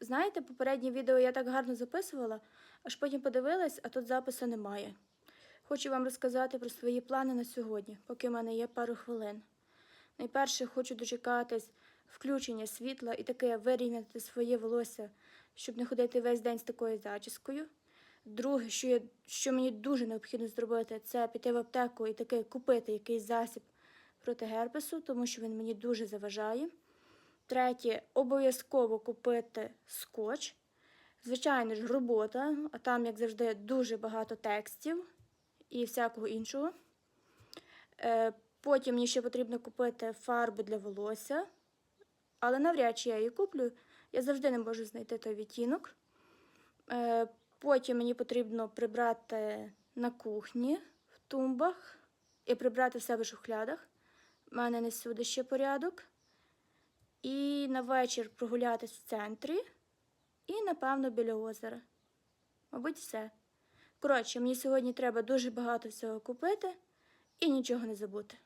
Знаєте, попереднє відео я так гарно записувала, аж потім подивилась, а тут запису немає. Хочу вам розказати про свої плани на сьогодні, поки в мене є пару хвилин. Найперше хочу дочекатись включення світла і таке вирівняти своє волосся, щоб не ходити весь день з такою зачіскою. Друге, що, я, що мені дуже необхідно зробити, це піти в аптеку і таки купити якийсь засіб проти герпесу, тому що він мені дуже заважає. Третє, обов'язково купити скотч. Звичайно ж, робота, а там, як завжди, дуже багато текстів і всякого іншого. Е, Потім мені ще потрібно купити фарбу для волосся, але навряд чи я її куплю. Я завжди не можу знайти той відтінок. Е, Потім мені потрібно прибрати на кухні в тумбах і прибрати в себе в шухлядах. У мене не всюди ще порядок. І на вечір прогулятись в центрі. І, напевно, біля озера. Мабуть, все. Коротше, мені сьогодні треба дуже багато всього купити і нічого не забути.